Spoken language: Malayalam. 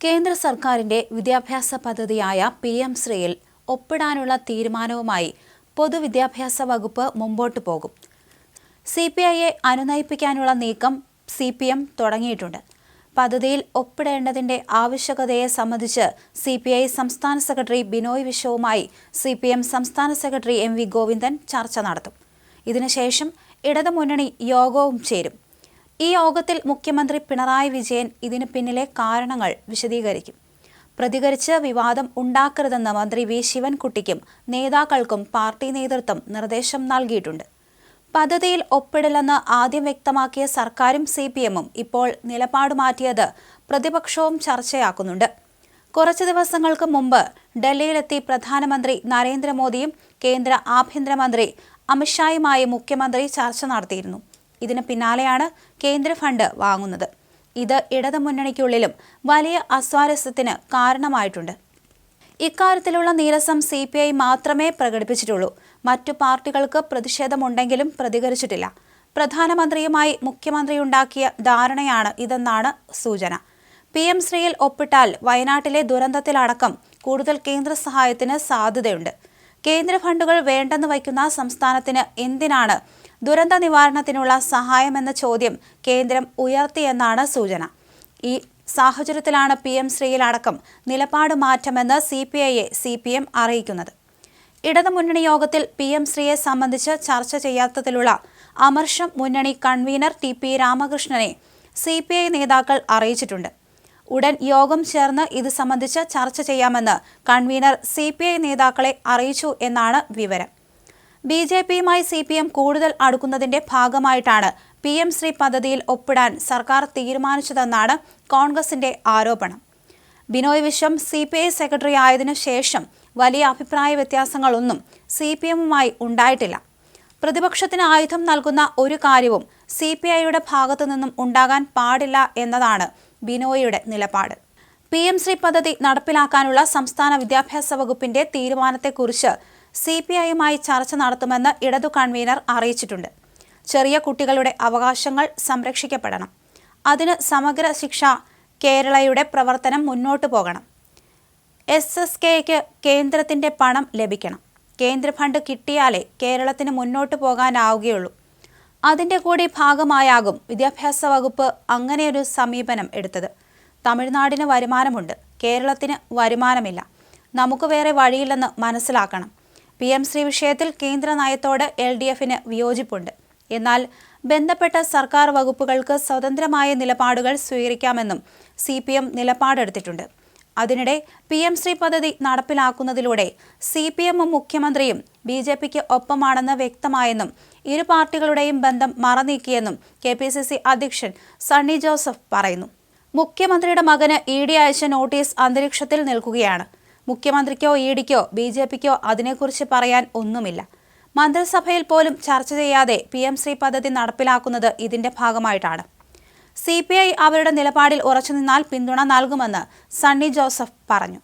കേന്ദ്ര സർക്കാരിന്റെ വിദ്യാഭ്യാസ പദ്ധതിയായ പി എം ശ്രീയിൽ ഒപ്പിടാനുള്ള തീരുമാനവുമായി പൊതുവിദ്യാഭ്യാസ വകുപ്പ് മുമ്പോട്ട് പോകും. സി പി ഐയെ അനുനയിപ്പിക്കാനുള്ള നീക്കം സി പി എം തുടങ്ങിയിട്ടുണ്ട്. പദ്ധതിയിൽ ഒപ്പിടേണ്ടതിന്റെ ആവശ്യകതയെ സംബന്ധിച്ച് സി പി ഐ സംസ്ഥാന സെക്രട്ടറി ബിനോയ് വിശ്വവുമായി സി പി എം സംസ്ഥാന സെക്രട്ടറി എം വി ഗോവിന്ദൻ ചർച്ച നടത്തും. ഇതിനുശേഷം ഇടതുമുന്നണി യോഗവും ചേരും. ഈ യോഗത്തിൽ മുഖ്യമന്ത്രി പിണറായി വിജയൻ ഇതിനു പിന്നിലെ കാരണങ്ങൾ വിശദീകരിക്കും. പ്രതികരിച്ച് വിവാദം ഉണ്ടാക്കരുതെന്ന് മന്ത്രി വി. ശിവൻകുട്ടിക്കും നേതാക്കൾക്കും പാർട്ടി നേതൃത്വം നിർദ്ദേശം നൽകിയിട്ടുണ്ട്. പദ്ധതിയിൽ ഒപ്പിടില്ലെന്ന് ആദ്യം വ്യക്തമാക്കിയ സർക്കാരും സി പി എമ്മും ഇപ്പോൾ നിലപാട് മാറ്റിയത് പ്രതിപക്ഷവും ചർച്ചയാക്കുന്നുണ്ട്. കുറച്ചു ദിവസങ്ങൾക്ക് മുമ്പ് ഡൽഹിയിലെത്തി പ്രധാനമന്ത്രി നരേന്ദ്രമോദിയും കേന്ദ്ര ആഭ്യന്തരമന്ത്രി അമിത്ഷായുമായി മുഖ്യമന്ത്രി ചർച്ച നടത്തിയിരുന്നു. ഇതിന് പിന്നാലെയാണ് കേന്ദ്ര ഫണ്ട് വാങ്ങുന്നത്. ഇത് ഇടതു മുന്നണിക്കുള്ളിലും വലിയ അസ്വാരസ്യത്തിന് കാരണമായിട്ടുണ്ട്. ഇക്കാര്യത്തിലുള്ള നീരസം സി പി ഐ മാത്രമേ പ്രകടിപ്പിച്ചിട്ടുള്ളൂ. മറ്റു പാർട്ടികൾക്ക് പ്രതിഷേധമുണ്ടെങ്കിലും പ്രതികരിച്ചിട്ടില്ല. പ്രധാനമന്ത്രിയുമായി മുഖ്യമന്ത്രിയുണ്ടാക്കിയ ധാരണയാണ് ഇതെന്നാണ് സൂചന. പി എം ശ്രീയിൽ ഒപ്പിട്ടാൽ വയനാട്ടിലെ ദുരന്തത്തിലടക്കം കൂടുതൽ കേന്ദ്ര സഹായത്തിന് സാധ്യതയുണ്ട്. കേന്ദ്ര ഫണ്ടുകൾ വേണ്ടെന്ന് വയ്ക്കുന്ന സംസ്ഥാനത്തിന് എന്തിനാണ് ദുരന്ത നിവാരണത്തിനുള്ള സഹായമെന്ന ചോദ്യം കേന്ദ്രം ഉയർത്തിയെന്നാണ് സൂചന. ഈ സാഹചര്യത്തിലാണ് പി എം ശ്രീയിലടക്കം നിലപാട് മാറ്റമെന്ന് സി പി ഐയെ സി പി എം അറിയിക്കുന്നത്. ഇടതുമുന്നണി യോഗത്തിൽ പി എം ശ്രീയെ സംബന്ധിച്ച് ചർച്ച ചെയ്യാത്തതിലുള്ള അമർഷം മുന്നണി കൺവീനർ ടി പി രാമകൃഷ്ണനെ സി പി ഐ നേതാക്കൾ അറിയിച്ചിട്ടുണ്ട്. ഉടൻ യോഗം ചേർന്ന് ഇത് സംബന്ധിച്ച് ചർച്ച ചെയ്യാമെന്ന് കൺവീനർ സി പി ഐ നേതാക്കളെ അറിയിച്ചു എന്നാണ് വിവരം. ബി ജെ പിയുമായി സി പി എം കൂടുതൽ അടുക്കുന്നതിന്റെ ഭാഗമായിട്ടാണ് പി എം ശ്രീ പദ്ധതിയിൽ ഒപ്പിടാൻ സർക്കാർ തീരുമാനിച്ചതെന്നാണ് കോൺഗ്രസിന്റെ ആരോപണം. Binoy Viswam C P I secretary ആയതിനു ശേഷം വലിയ അഭിപ്രായ വ്യത്യാസങ്ങളൊന്നും സി പി എമ്മുമായി ഉണ്ടായിട്ടില്ല. പ്രതിപക്ഷത്തിന് ആയുധം നൽകുന്ന ഒരു കാര്യവും സി പി ഐയുടെ ഭാഗത്തു നിന്നും ഉണ്ടാകാൻ പാടില്ല എന്നതാണ് ബിനോയിയുടെ നിലപാട്. പി എം ശ്രീ പദ്ധതി നടപ്പിലാക്കാനുള്ള സംസ്ഥാന വിദ്യാഭ്യാസ വകുപ്പിന്റെ തീരുമാനത്തെക്കുറിച്ച് സി പി ഐയുമായി ചർച്ച നടത്തുമെന്ന് ഇടതു കൺവീനർ അറിയിച്ചിട്ടുണ്ട്. ചെറിയ കുട്ടികളുടെ അവകാശങ്ങൾ സംരക്ഷിക്കപ്പെടണം. അതിന് സമഗ്ര ശിക്ഷ കേരളയുടെ പ്രവർത്തനം മുന്നോട്ടു പോകണം. എസ് എസ് കെയ്ക്ക് കേന്ദ്രത്തിന്റെ പണം ലഭിക്കണം. കേന്ദ്ര ഫണ്ട് കിട്ടിയാലേ കേരളത്തിന് മുന്നോട്ട് പോകാനാവുകയുള്ളൂ. അതിന്റെ കൂടി ഭാഗമായാകും വിദ്യാഭ്യാസ വകുപ്പ് അങ്ങനെയൊരു സമീപനം എടുത്തത്. തമിഴ്നാടിന് വരുമാനമുണ്ട്. കേരളത്തിന് വരുമാനമില്ല. നമുക്ക് വേറെ വഴിയില്ലെന്ന് മനസ്സിലാക്കണം. പി എം ശ്രീ വിഷയത്തിൽ കേന്ദ്ര നയത്തോട് എൽ ഡി എഫിന് വിയോജിപ്പുണ്ട്. എന്നാൽ ബന്ധപ്പെട്ട സർക്കാർ വകുപ്പുകൾക്ക് സ്വതന്ത്രമായ നിലപാടുകൾ സ്വീകരിക്കാമെന്നും സി പി എം നിലപാടെടുത്തിട്ടുണ്ട്. അതിനിടെ പി എം ശ്രീ പദ്ധതി നടപ്പിലാക്കുന്നതിലൂടെ സി പി എമ്മും മുഖ്യമന്ത്രിയും ബി ജെ പിക്ക് ഒപ്പമാണെന്ന് വ്യക്തമായെന്നും ഇരു പാർട്ടികളുടെയും ബന്ധം മറനീക്കിയെന്നും കെ പി സി സി അധ്യക്ഷൻ സണ്ണി ജോസഫ് പറയുന്നു. മുഖ്യമന്ത്രിയുടെ മകന് ഇ ഡി അയച്ച നോട്ടീസ് അന്തരീക്ഷത്തിൽ നിൽക്കുകയാണ്. മുഖ്യമന്ത്രിക്കോ ഇ ഡിക്കോ ബി ജെ പിക്കോ അതിനെക്കുറിച്ച് പറയാൻ ഒന്നുമില്ല. മന്ത്രിസഭയിൽ പോലും ചർച്ച ചെയ്യാതെ പി എം ശ്രീ പദ്ധതി നടപ്പിലാക്കുന്നത് ഇതിന്റെ ഭാഗമായിട്ടാണ്. സി പി ഐ അവരുടെ നിലപാടിൽ ഉറച്ചുനിന്നാൽ പിന്തുണ നൽകുമെന്ന് സണ്ണി ജോസഫ് പറഞ്ഞു.